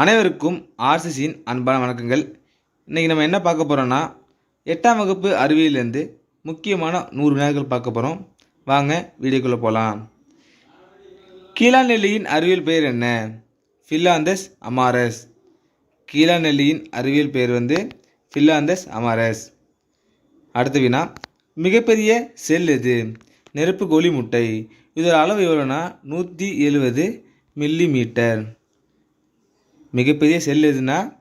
அனைவருக்கும் ஆர்சிசியின் அன்பான வணக்கங்கள். இன்றைக்கி நம்ம என்ன பார்க்க போகிறோன்னா எட்டாம் வகுப்பு அறிவியலேருந்து முக்கியமான நூறு வினாக்கள் பார்க்க போகிறோம் வாங்க வீடியோக்குள்ளே போகலாம் கீழாநெல்லியின் அறிவியல் பெயர் என்ன? ஃபில்லாந்தஸ் அமாரஸ். கீழாநெல்லியின் அறிவியல் பெயர் வந்து ஃபில்லாந்தஸ் அமாரஸ். அடுத்த வினா மிகப்பெரிய செல் எது? நெருப்பு கோழி முட்டை. இதோட அளவு எவ்வளோனா நூற்றி எழுபது மில்லி மீட்டர் மிகப்பெரிய செல் எதுனா?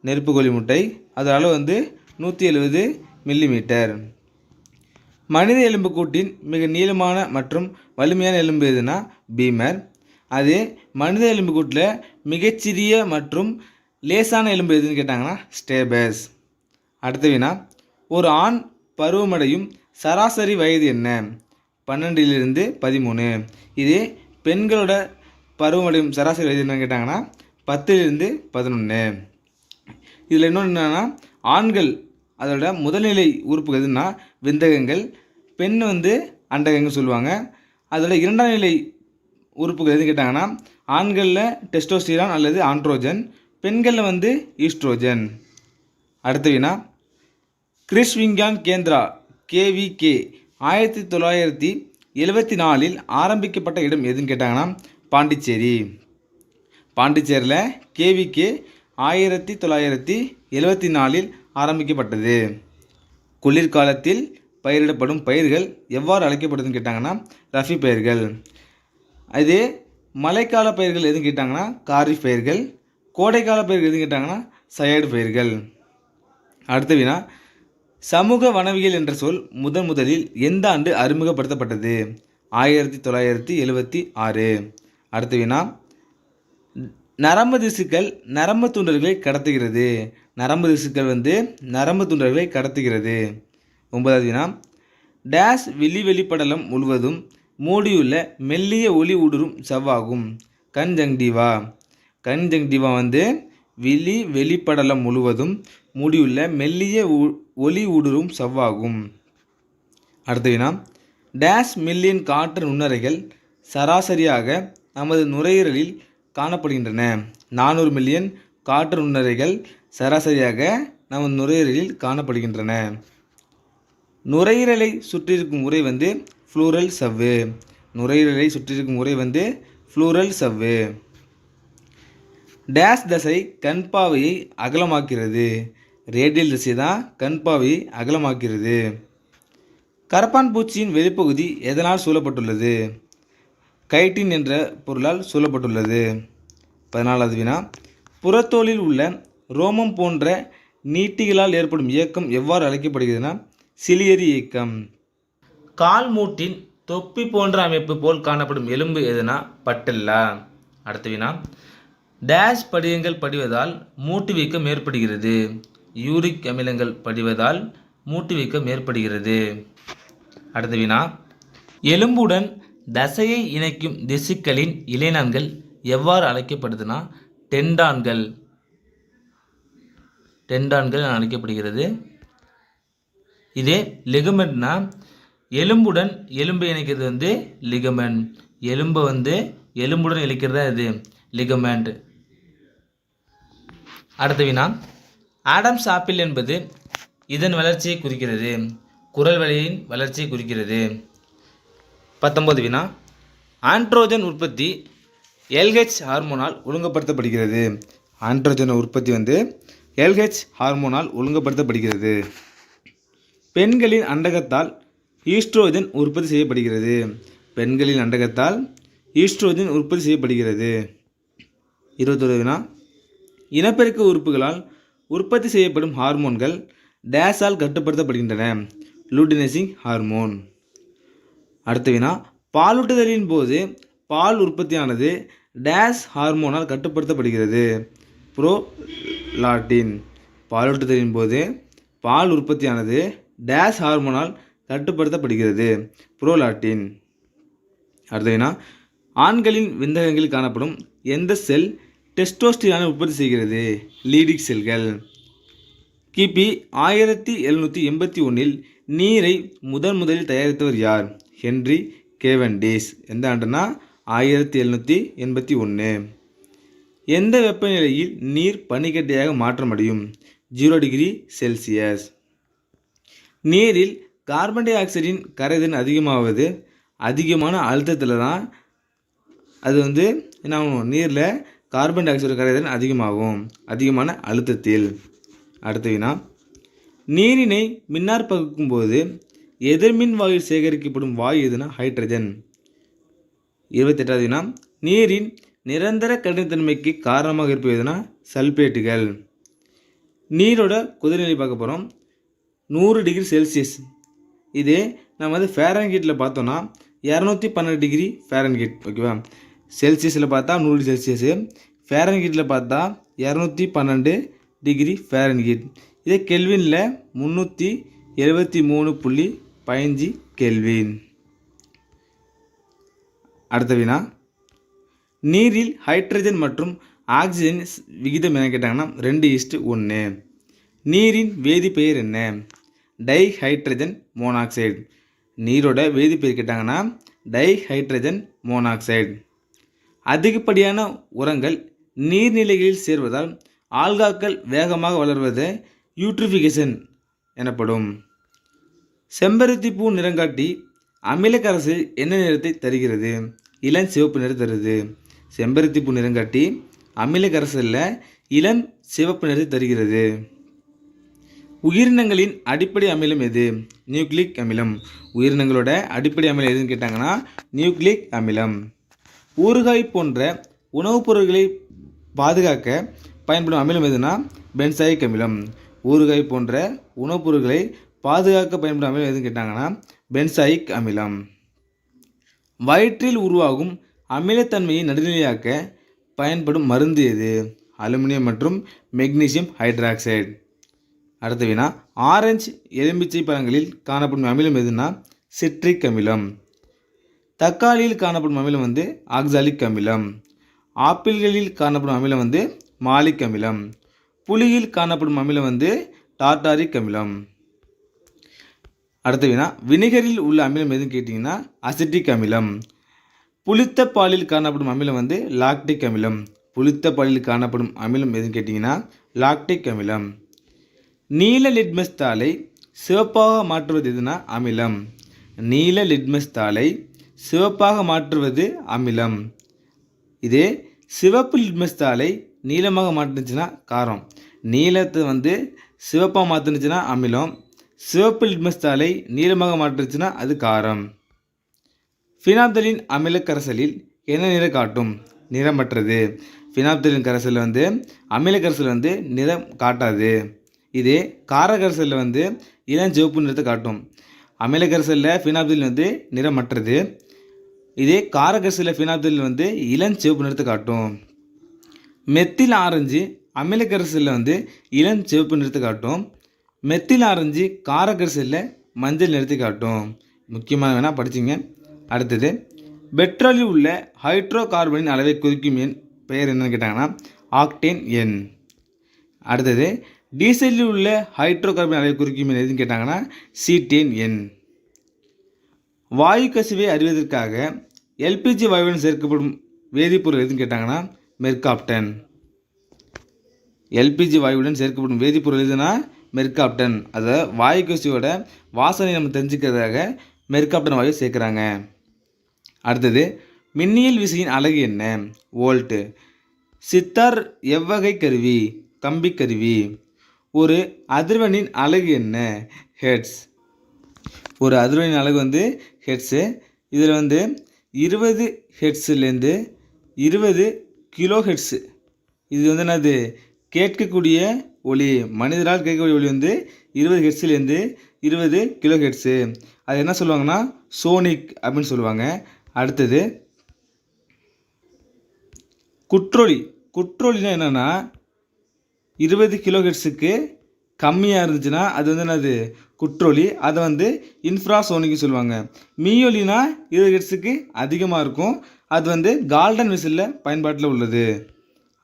நெருப்பு கோழி முட்டை. அது அளவு வந்து நூற்றி எழுபது மில்லிமீட்டர். மனித எலும்புக்கூட்டின் மிக நீளமான மற்றும் வலிமையான எலும்பு எதுனா? பீமர். அது மனித எலும்புக்கூட்டில் மிகச்சிறிய மற்றும் லேசான எலும்பு எதுன்னு கேட்டாங்கன்னா ஸ்டேபஸ். அடுத்த வினா ஒரு ஆண் பருவமடையும் சராசரி வயது என்ன? பன்னெண்டிலிருந்து பதிமூணு. இது பெண்களோட பருவமடையும் சராசரி வயது என்னன்னு கேட்டாங்கன்னா பத்துலேருந்து பதினொன்று இதில் இன்னொன்று என்னென்னா ஆண்கள் அதோட முதல்நிலை உறுப்புகள் எதுன்னா விந்தகங்கள். பெண் வந்து அண்டகங்கள் சொல்லுவாங்க. அதோட இரண்டாம் நிலை உறுப்புகள் எதுன்னு கேட்டாங்கன்னா ஆண்களில் டெஸ்டோஸ்டிரான் அல்லது ஆண்ட்ரோஜன் பெண்களில் வந்து ஈஸ்ட்ரோஜன். அடுத்த வினா கிறிஸ் விஞ்ஞான் கேந்திரா கேவிகே ஆயிரத்தி தொள்ளாயிரத்தி எழுபத்தி நாலில் ஆரம்பிக்கப்பட்ட இடம் எதுன்னு கேட்டாங்கன்னா பாண்டிச்சேரி. பாண்டிச்சேரியில் கேவிகே ஆயிரத்தி தொள்ளாயிரத்தி எழுபத்தி நாலில் ஆரம்பிக்கப்பட்டது. குளிர்காலத்தில் பயிரிடப்படும் பயிர்கள் எவ்வாறு அழைக்கப்படுதுன்னு கேட்டாங்கன்னா ரஃபி பயிர்கள். அதே மழைக்கால பயிர்கள் எதுன்னு கேட்டாங்கன்னா காரிஃப் பயிர்கள். கோடைக்கால பயிர்கள் எதுவும் கேட்டாங்கன்னா சயடு பயிர்கள். அடுத்த வினா சமூக வனவியல் என்ற சொல் முதன் முதலில் எந்த ஆண்டு அறிமுகப்படுத்தப்பட்டது? ஆயிரத்தி தொள்ளாயிரத்தி எழுபத்தி ஆறு. அடுத்த வினா நரம்பு திசுக்கள் நரம்பு துண்டர்களை கடத்துகிறது. நரம்பு திசுக்கள் வந்து நரம்பு துண்டர்களை கடத்துகிறது. ஒன்பதாவது வினா. டேஷ் வெளி வெளிப்படலம் முழுவதும் மூடியுள்ள மெல்லிய ஒளி ஊடுருவும் செவ்வாகும். கன்ஜங்டிவா கன்ஜங்டிவா வந்து விழி வெளிப்படலம் முழுவதும் மூடியுள்ள மெல்லிய ஊ- ஒளி ஊடுரும் செவ்வாகும். அடுத்த வினா. டேஷ் மில்லியன் காற்று நுண்ணறைகள் சராசரியாக நமது நுரையீரலில் காணப்படுகின்றன. நானூறு மில்லியன் காற்று நுண்ணறைகள் சராசரியாக நம் நுரையீரலில் காணப்படுகின்றன. நுரையீரலை சுற்றியிருக்கும் உரை வந்து ஃப்ளூரல் சவ்வு. நுரையீரலை சுற்றியிருக்கும் உரை வந்து ஃப்ளூரல் சவ்வு. டேஷ் தசை கண்பாவையை அகலமாக்கிறது ரேடியல் திசை தான் கண்பாவையை அகலமாக்கிறது கரப்பான் பூச்சியின் வெளிப்பகுதி எதனால் சூழப்பட்டுள்ளது? கைட்டின் என்ற பொருளால் சூழப்பட்டுள்ளது. பதினாலாவது வினா புறத்தோலில் உள்ள ரோமம் போன்ற நீட்டிகளால் ஏற்படும் இயக்கம் எவ்வாறு அழைக்கப்படுகிறதுனா சிலியரி இயக்கம். கால் மூட்டின் தொப்பி போன்ற அமைப்பு போல் காணப்படும் எலும்பு எதுனா பட்டல்லா. அடுத்த வினா டேஷ் படிகங்கள் படிவதால் மூட்டு வீக்கம் ஏற்படுகிறது. யூரிக் அமிலங்கள் படிவதால் மூட்டு வீக்கம் ஏற்படுகிறது. அடுத்த வினா எலும்புடன் தசையை இணைக்கும் திசுக்களின் இலைநான்கள் எவ்வாறு அழைக்கப்படுதுன்னா டெண்டான்கள். டெண்டான்கள் என அழைக்கப்படுகிறது. இதே லிகமெண்ட்னா எலும்புடன் எலும்பை இணைக்கிறது வந்து லிகமெண்ட். எலும்பை வந்து எலும்புடன் இணைக்கிறது தான் இது? லிகமெண்ட். அடுத்த வினா ஆடம்ஸ் ஆப்பிள் என்பது இதன் வளர்ச்சியை குறிக்கிறது. குரல் வழியின் வளர்ச்சியை குறிக்கிறது. பத்தொன்பது வினா. ஆண்ட்ரோஜன் உற்பத்தி எல்ஹெச் ஹார்மோனால் ஒழுங்குபடுத்தப்படுகிறது. ஆண்ட்ரோஜன் உற்பத்தி வந்து எல்ஹெச் ஹார்மோனால் ஒழுங்குபடுத்தப்படுகிறது. பெண்களின் அண்டகத்தால் ஈஸ்ட்ரோஜன் உற்பத்தி செய்யப்படுகிறது. பெண்களின் அண்டகத்தால் ஈஸ்ட்ரோஜன் உற்பத்தி செய்யப்படுகிறது. இருபத்தொரு வினா. இனப்பெருக்க உறுப்புகளால் உற்பத்தி செய்யப்படும் ஹார்மோன்கள் டேஸால் கட்டுப்படுத்தப்படுகின்றன. Luteinizing hormone. அடுத்த வினா பாலூட்டுதலின் போது பால் உற்பத்தியானது டேஸ் ஹார்மோனால் கட்டுப்படுத்தப்படுகிறது. ப்ரோலாட்டின் பாலூட்டுதலின் போது பால் உற்பத்தியானது டேஸ் ஹார்மோனால் கட்டுப்படுத்தப்படுகிறது. ப்ரோலாட்டின். அடுத்த வினா ஆண்களின் விந்தகங்களில் காணப்படும் எந்த செல் டெஸ்டோஸ்டிரானை உற்பத்தி செய்கிறது? லீடிக் செல்கள். கிபி ஆயிரத்தி எழுநூற்றி எண்பத்தி ஒன்றில் நீரை முதன் முதலில் தயாரித்தவர் யார்? ஹென்றி கேவன்டிஸ் எந்த ஆண்டுனா ஆயிரத்தி எழுநூற்றி எண்பத்தி ஒன்று எந்த வெப்பநிலையில் நீர் பனிக்கட்டையாக மாற்றமடையும்? Zero degree Celsius. நீரில் கார்பன் டை ஆக்சைடின் கரைதின் அதிகமாவது அதிகமான அழுத்தத்தில் தான் அது வந்து என்ன ஆகும்? நீரில் கார்பன் டை ஆக்சைடு கரைதின் அதிகமாகும். அதிகமான அழுத்தத்தில். அடுத்த வினா. நீரினை மின்னார் பகுக்கும் போது எதிர்மின் வாயில் சேகரிக்கப்படும் வாயு எதுனா ஹைட்ரஜன் இருபத்தெட்டாவது வினா நீரின் நிரந்தர கடினத்தன்மைக்கு காரணமாக இருப்பது எதுனா சல்பேட்டுகள் நீரோட கொதிநிலை பார்க்க போகிறோம் நூறு டிகிரி செல்சியஸ் இதே நம்ம வந்து ஃபேரன்ஹீட்டில் பார்த்தோன்னா இரநூத்தி பன்னெண்டு டிகிரி ஃபேரன்ஹீட் ஓகேவா செல்சியஸில் பார்த்தா நூறு செல்சியஸு ஃபேரன்ஹீட்டில் பார்த்தா இரநூத்தி பன்னெண்டு டிகிரி ஃபேரன்ஹீட் இதே கெல்வினில் முந்நூற்றி எழுபத்தி மூணு புள்ளி பயஞ்சி கெல்வின் அடுத்த வினா நீரில் ஹைட்ரஜன் மற்றும் ஆக்சிஜன் விகிதம் என்ன கேட்டாங்கன்னா ரெண்டு இஸ்ட்டு ஒன்று நீரின் வேதிப்பெயர் என்ன? டைஹைட்ரஜன் மோனாக்சைடு நீரோட வேதிப்பெயர் கேட்டாங்கன்னா டைஹைட்ரஜன் மோனாக்சைடு அதிகப்படியான உரங்கள் நீர்நிலைகளில் சேர்வதால் ஆல்காக்கள் வேகமாக வளர்வது யூட்ரிஃபிகேஷன் எனப்படும். செம்பருத்தி பூ நிறங்காட்டி அமிலக்கரசு என்ன நிறத்தை தருகிறது? இளம் சிவப்பு நிறம் தருது. செம்பருத்தி பூ நிறங்காட்டி அமிலக்கரசலில் இளம் சிவப்பு நிறத்தை தருகிறது. உயிரினங்களின் அடிப்படை அமிலம் எது? நியூக்ளிக் அமிலம். உயிரினங்களோட அடிப்படை அமிலம் எதுன்னு கேட்டாங்கன்னா நியூக்ளிக் அமிலம். ஊறுகாய் போன்ற உணவுப் பொருட்களை பாதுகாக்க பயன்படும் அமிலம் எதுனா பென்சாயிக் அமிலம். ஊறுகாய் போன்ற உணவுப் பொருட்களை பாதுகாக்க பயன்படும் அமிலம் எதுவும் கேட்டாங்கன்னா பென்சாயிக் அமிலம். வயிற்றில் உருவாகும் அமிலத்தன்மையை நடுநிலையாக்க பயன்படும் மருந்து எது? அலுமினியம் மற்றும் மெக்னீசியம் ஹைட்ராக்சைடு. அடுத்த வினா ஆரஞ்சு எலுமிச்சை பழங்களில் காணப்படும் அமிலம் எதுனா சிட்ரிக் அமிலம். தக்காளியில் காணப்படும் அமிலம் வந்து ஆக்சாலிக் அமிலம். ஆப்பிள்களில் காணப்படும் அமிலம் வந்து மாலிக் அமிலம். புளியில் காணப்படும் அமிலம் வந்து டார்டாரிக் அமிலம். அடுத்த வினா வினிகரில் உள்ள அமிலம் எதுன்னு கேட்டிங்கன்னா அசிட்டிக் அமிலம். புளித்த பாலில் காணப்படும் அமிலம் வந்து லாக்டிக் அமிலம். புளித்த பாலில் காணப்படும் அமிலம் எதுன்னு கேட்டிங்கன்னா லாக்டிக் அமிலம். நீல லிட்மஸ் தாளை சிவப்பாக மாற்றுவது எதுனா அமிலம். நீல லிட்மஸ் தாளை சிவப்பாக மாற்றுவது அமிலம். இதே சிவப்பு லிட்மஸ் தாளை நீளமாக மாற்றுச்சுன்னா காரம். நீலத்தை வந்து சிவப்பாக மாற்றுனுச்சுன்னா அமிலம். சிவப்பு லிட்மஸ் தாளை நீளமாக மாற்றுச்சுன்னா அது காரம். ஃபினாப்தலின் அமிலக்கரைசலில் என்ன நிறம் காட்டும்? நிறமற்றது. ஃபினாப்தலின் கரைசலில் வந்து அமிலக்கரைசல் வந்து நிறம் காட்டாது. இதே கார கரைசலில் வந்து இளஞ்சிவப்பு நிறத்தை காட்டும். அமிலக்கரைசலில் ஃபினாப்தில் வந்து நிறமற்றது. இதே காரக்கரைசலில் ஃபினாப்தில் வந்து இளஞ்சிவப்பு நிறத்தை காட்டும். மெத்தில் ஆரஞ்சு அமிலக்கரைசலில் வந்து இளஞ்சிவப்பு நிறத்தை காட்டும். மெத்தில் ஆரஞ்சு காரக்கரிசலில் மஞ்சள் நிறுத்தி காட்டும். முக்கியமாக வேணால் படிச்சிங்க. அடுத்தது பெட்ரோலில் உள்ள ஹைட்ரோ கார்பனின் அளவை குறிக்கும் எண் பெயர் என்னன்னு கேட்டாங்கன்னா ஆக்டேன் எண். அடுத்தது டீசலில் உள்ள ஹைட்ரோ கார்பன் அளவை குறிக்கும் எண் எதுன்னு கேட்டாங்கன்னா சீட்டேன் எண். வாயு கசிவை அறிவதற்காக எல்பிஜி வாயுடன் சேர்க்கப்படும் வேதிப்பொருள் எதுன்னு கேட்டாங்கன்னா மெர்காப்டன். எல்பிஜி வாயுவுடன் சேர்க்கப்படும் வேதிப்பொருள் எதுனா மெர்காப்டன் அதை வாயு கசிவோட வாசனை நம்ம தெரிஞ்சுக்கிறதாக மெர்காப்டன் வாயு சேர்க்குறாங்க. அடுத்தது மின்னியல் விசையின் அலகு என்ன? வோல்ட்டு சித்தார் எவ்வகை கருவி? கம்பி கருவி. ஒரு அதிர்வனின் அலகு என்ன? ஹெட்ஸ் ஒரு அதிர்வனின் அலகு வந்து ஹெட்ஸு இதில் வந்து இருபது ஹெட்ஸுலேருந்து இருபது கிலோ ஹெட்ஸு இது வந்து என்னது? கேட்கக்கூடிய ஒளி. மனிதரால் கேட்கக்கூடிய ஒளி வந்து இருபது ஹெட்ஸ்லேருந்து இருபது கிலோ ஹெட்ஸு அது என்ன சொல்லுவாங்கன்னா சோனிக் அப்படின்னு சொல்லுவாங்க. அடுத்தது குற்றொலி குற்றொலினா என்னென்னா இருபது கிலோ ஹெட்ஸுக்கு கம்மியாக இருந்துச்சுன்னா அது வந்து என்னது? குற்றொலி அதை வந்து இன்ஃப்ராசோனிக்கு சொல்லுவாங்க. மீயொலினா இருபது ஹெட்ஸுக்கு அதிகமாக இருக்கும். அது வந்து கால்டன் விசிலில் பயன்பாட்டில் உள்ளது.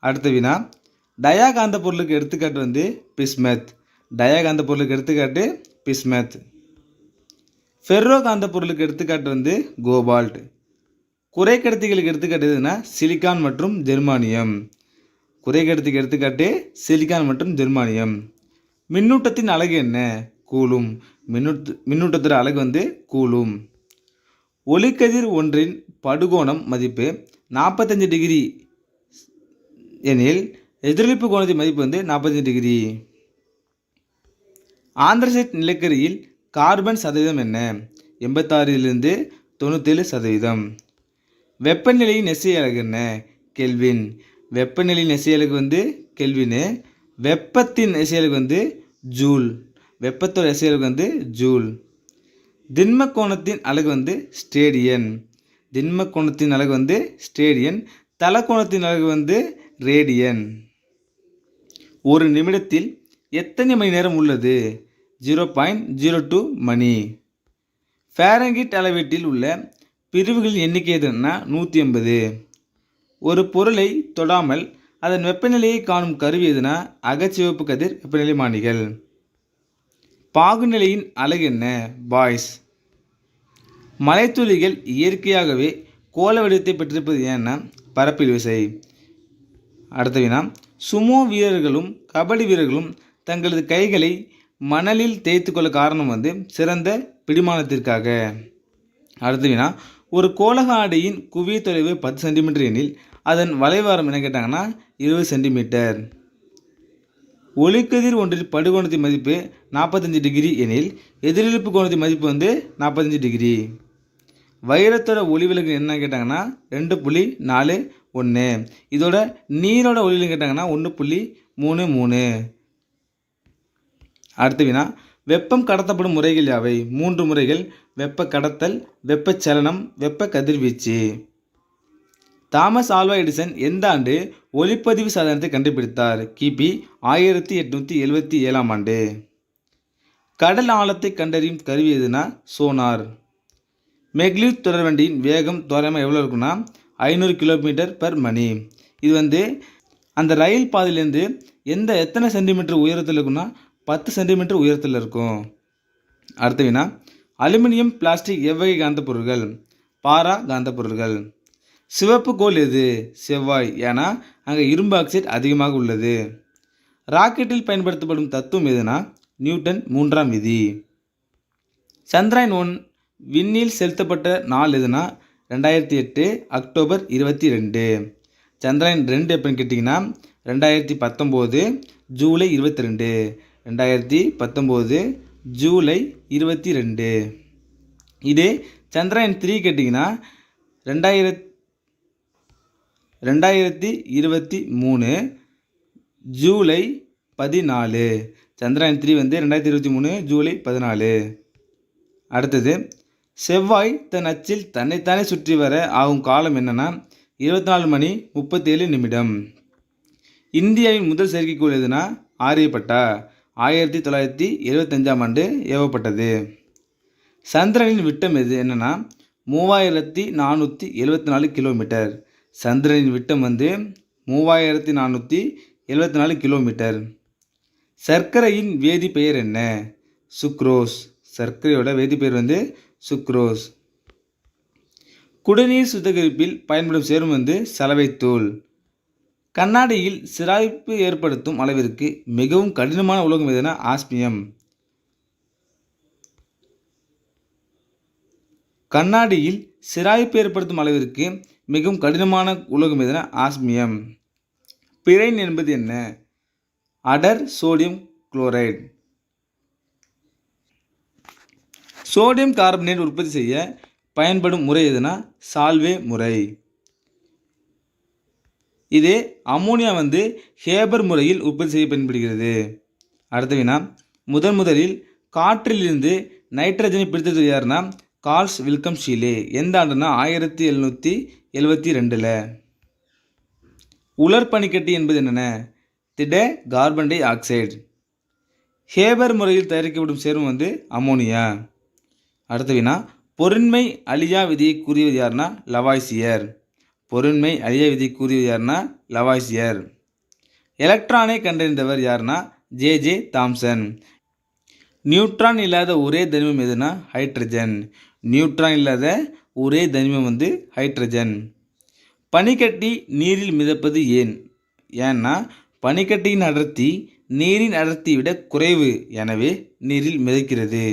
அடுத்த வினா டயாகாந்த பொருளுக்கு எடுத்துக்காட்டு வந்து பிஸ்மெத். டயாகாந்த பொருளுக்கு எடுத்துக்காட்டு பிஸ்மெத். ஃபெர்ரோ காந்த பொருளுக்கு எடுத்துக்காட்டு வந்து கோபால்ட். குறைக்கடத்திகளுக்கு எடுத்துக்காட்டு எதுனா சிலிக்கான் மற்றும் ஜெர்மானியம். குறைக்கடத்திக்கு எடுத்துக்காட்டு சிலிக்கான் மற்றும் ஜெர்மானியம். மின்னூட்டத்தின் அலகு என்ன? கூலும். மின்னூட்ட மின்னூட்டத்தோட அலகு வந்து கூலும். ஒளிக்கதிர் ஒன்றின் படுகோணம் மதிப்பு நாற்பத்தஞ்சு டிகிரி எனில் எதிரொலிப்பு கோணத்தின் மதிப்பு வந்து நாற்பத்தஞ்சு டிகிரி. ஆந்திரசைட் நிலக்கரியில் கார்பன் சதவீதம் என்ன? எண்பத்தாறிலிருந்து தொண்ணூத்தேழு சதவீதம். வெப்பநிலையின் நெசை அழகு என்ன? கெல்வின். வெப்பநிலையின் நெசை அலகு வந்து கெல்வினு. வெப்பத்தின் நெசை அழகு வந்து ஜூல். வெப்பத்தோட நெசை அழகு வந்து ஜூல். திண்ம கோணத்தின் அழகு வந்து ஸ்டேடியன். திண்ம கோணத்தின் அழகு வந்து ஸ்டேடியன். தலக்கோணத்தின் அழகு வந்து ரேடியன். ஒரு நிமிடத்தில் எத்தனை மணி நேரம் உள்ளது? ஜீரோ பாயிண்ட் ஜீரோ டூ மணி. ஃபேரங்கிட் அளவீட்டில் உள்ள பிரிவுகளின் எண்ணிக்கை எதுன்னா நூற்றி எண்பது. ஒரு பொருளை தொடாமல் அதன் வெப்பநிலையை காணும் கருவி எதுனா அகச்சிவப்பு கதிர் வெப்பநிலை மானிகள் பாகுநிலையின் அலகு என்ன? பாய்ஸ். மலைத்துளிகள் இயற்கையாகவே கோல வடிவத்தை பெற்றிருப்பது ஏன்னா பரப்பில் விசை. அடுத்த வினா. சுமோ வீரர்களும் கபடி வீரர்களும் தங்களது கைகளை மணலில் தேய்த்து கொள்ள காரணம் வந்து சிறந்த பிடிமானத்திற்காக. அடுத்து வினா ஒரு கோலக ஆடையின் குவிய தொலைவு பத்து சென்டிமீட்டர் எனில் அதன் வளைவாரம் என்ன கேட்டாங்கன்னா இருபது சென்டிமீட்டர். ஒளிக்கதிர் ஒன்றில் படுகோணத்தின் மதிப்பு நாற்பத்தஞ்சு டிகிரி எனில் எதிரிழப்பு கோணத்தின் மதிப்பு வந்து நாற்பத்தஞ்சு டிகிரி. வைரத்தோட ஒளிவிலகு என்ன கேட்டாங்கன்னா ரெண்டு புள்ளி நாலு ஒன்று இதோட நீரோட ஒளிவிலகு கேட்டாங்கன்னா ஒன்று புள்ளி மூணு மூணு. அடுத்த வினா வெப்பம் கடத்தப்படும் முறைகள் யாவை? மூன்று முறைகள். வெப்ப கடத்தல் வெப்பச்சலனம் வெப்ப கதிர்வீச்சு. தாமஸ் ஆல்வா எடிசன் எந்த ஆண்டு ஒளிப்பதிவு சாதனத்தை கண்டுபிடித்தார்? கிபி ஆயிரத்தி எட்நூற்றி எழுபத்தி ஏழாம் ஆண்டு. கடல் ஆழத்தை கண்டறியும் கருவி எதுனா? சோனார். மெக்லியூத் தொடர்வண்டியின் வேகம் தோராயமாக எவ்வளோ இருக்குன்னா ஐநூறு கிலோமீட்டர் பர் மணி. இது வந்து அந்த ரயில் பாதையிலேருந்து எந்த எத்தனை சென்டிமீட்டர் உயரத்தில் இருக்குன்னா பத்து சென்டிமீட்டர் உயரத்தில் இருக்கும். அடுத்த வினா அலுமினியம் பிளாஸ்டிக் எவ்வகை காந்த பொருட்கள் பாரா காந்த பொருட்கள் சிவப்பு கோல் எது? செவ்வாய். ஏன்னா அங்கே இரும்பு ஆக்சைடு அதிகமாக உள்ளது. ராக்கெட்டில் பயன்படுத்தப்படும் தத்துவம் எதுனா நியூட்டன் மூன்றாம் விதி. சந்திராயன் ஒன் விண்ணில் செலுத்தப்பட்ட நாள் எதுனா ரெண்டாயிரத்தி எட்டு அக்டோபர் இருபத்தி ரெண்டு சந்திராயன் ரெண்டு எப்போன்னு கேட்டிங்கன்னா ரெண்டாயிரத்தி பத்தொம்போது ஜூலை இருபத்தி ரெண்டு ரெண்டாயிரத்தி பத்தொம்போது ஜூலை இருபத்தி ரெண்டு இதே சந்திராயன் த்ரீ கேட்டிங்கன்னா ரெண்டாயிரத் ரெண்டாயிரத்தி இருபத்தி மூணு ஜூலை பதினாலு. சந்திராயன் த்ரீ வந்து ரெண்டாயிரத்தி இருபத்தி மூணு ஜூலை பதினாலு. அடுத்தது செவ்வாய் தன் அச்சில் தன்னைத்தானே சுற்றி வர ஆகும் காலம் என்னன்னா இருபத்தி நாலு மணி முப்பத்தேழு நிமிடம். இந்தியாவின் முதல் செயற்கைக்கோள் எதுனா ஆரியப்பட்டா? ஆயிரத்தி தொள்ளாயிரத்தி எழுபத்தஞ்சாம் ஆண்டு ஏவப்பட்டது. சந்திரனின் விட்டம் எது என்னன்னா மூவாயிரத்தி நானூற்றி எழுபத்தி நாலு கிலோமீட்டர். சந்திரனின் விட்டம் வந்து மூவாயிரத்தி நானூற்றி எழுபத்தி நாலு கிலோமீட்டர். சர்க்கரையின் வேதிப்பெயர் என்ன? சுக்ரோஸ். சர்க்கரையோட வேதிப்பெயர் வந்து சுக்ரோஸ். குடிநீர் சுத்திகரிப்பில் பயன்படும் சேரும் வந்து சலவைத்தூள். கண்ணாடியில் சிராய்ப்பு ஏற்படுத்தும் அளவிற்கு மிகவும் கடினமான உலோகம் எதுனா ஆஸ்மியம். கண்ணாடியில் சிராய்ப்பு ஏற்படுத்தும் அளவிற்கு மிகவும் கடினமான உலோகம் எதுனா ஆஸ்மியம். பிரைன் என்பது என்ன? அடர் சோடியம் குளோரைடு. சோடியம் கார்பனேட் உற்பத்தி செய்ய பயன்படும் முறை எதுனா சால்வே முறை. இதே அம்மோனியா வந்து ஹேபர் முறையில் உற்பத்தி செய்ய பயன்படுகிறது. அடுத்த வினா முதன் முதலில் காற்றிலிருந்து நைட்ரஜனை பிடித்தது யாருன்னா கார்ல்ஸ் வில்கம் ஷீலே. எந்த ஆண்டுனா ஆயிரத்தி எழுநூற்றி எழுபத்தி ரெண்டில். உலர் பனிக்கட்டி என்பது என்னென்ன? திட கார்பன் டை ஆக்சைடு. ஹேபர் முறையில் தயாரிக்கப்படும் சேர்மம் வந்து அம்மோனியா. அடுத்து வினா பொருண்மை அழியா விதியை கூறியது யாருன்னா லவாய்சியர். பொருண்மை அழியா விதி கூறியது யாருன்னா லவாய்சியர். எலக்ட்ரானை கண்டறிந்தவர் யாருன்னா ஜே ஜே தாம்சன். நியூட்ரான் இல்லாத ஒரே தனிமம் எதுனா ஹைட்ரஜன். நியூட்ரான் இல்லாத ஒரே தனிமம் வந்து ஹைட்ரஜன். பனிக்கட்டி நீரில் மிதப்பது ஏன்? ஏன்னா பனிக்கட்டியின் அடர்த்தி நீரின் அடர்த்தியை விட குறைவு. எனவே நீரில் மிதக்கிறது.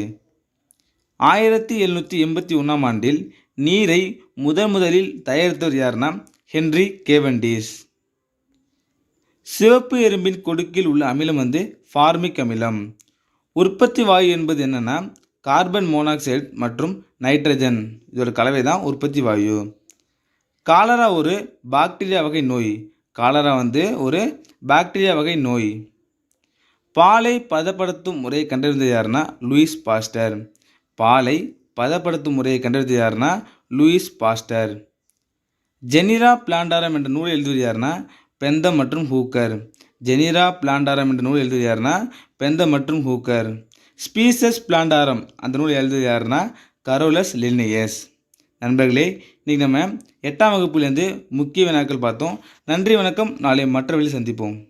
ஆயிரத்தி எழுநூற்றி எண்பத்தி ஒன்றாம் ஆண்டில் நீரை முதன் முதலில் தயாரித்தவர் யாருன்னா ஹென்றி கேவண்டீஸ் சிவப்பு எறும்பின் கொடுக்கில் உள்ள அமிலம் வந்து ஃபார்மிக் அமிலம். உற்பத்தி வாயு என்பது என்னென்னா கார்பன் மோனாக்சைடு மற்றும் நைட்ரஜன். இதோட கலவை தான் உற்பத்தி வாயு. காலரா ஒரு பாக்டீரியா வகை நோய். காலரா வந்து ஒரு பாக்டீரியா வகை நோய். பாலை பதப்படுத்தும் முறையை கண்டறிந்தது யாருன்னா லூயிஸ் பாஸ்டர். பாலை பதப்படுத்தும் முறையை கண்டறிந்தது யாருன்னா லூயிஸ் பாஸ்டர். ஜெனிரா பிளாண்டாரம் என்ற நூலை எழுதுவது யாருன்னா பெந்தம் மற்றும் ஹூக்கர். ஜெனிரா பிளாண்டாரம் என்ற நூல் எழுதுவது யாருன்னா பெந்தம் மற்றும் ஹூக்கர். ஸ்பீசஸ் பிளாண்டாரம் அந்த நூல் எழுதுவது யாருன்னா கரோலஸ் லில்னியஸ் நண்பர்களே இன்றைக்கி நம்ம எட்டாம் வகுப்புலேருந்து முக்கிய வினாக்கள் பார்த்தோம். நன்றி வணக்கம். நாளை மற்ற சந்திப்போம்.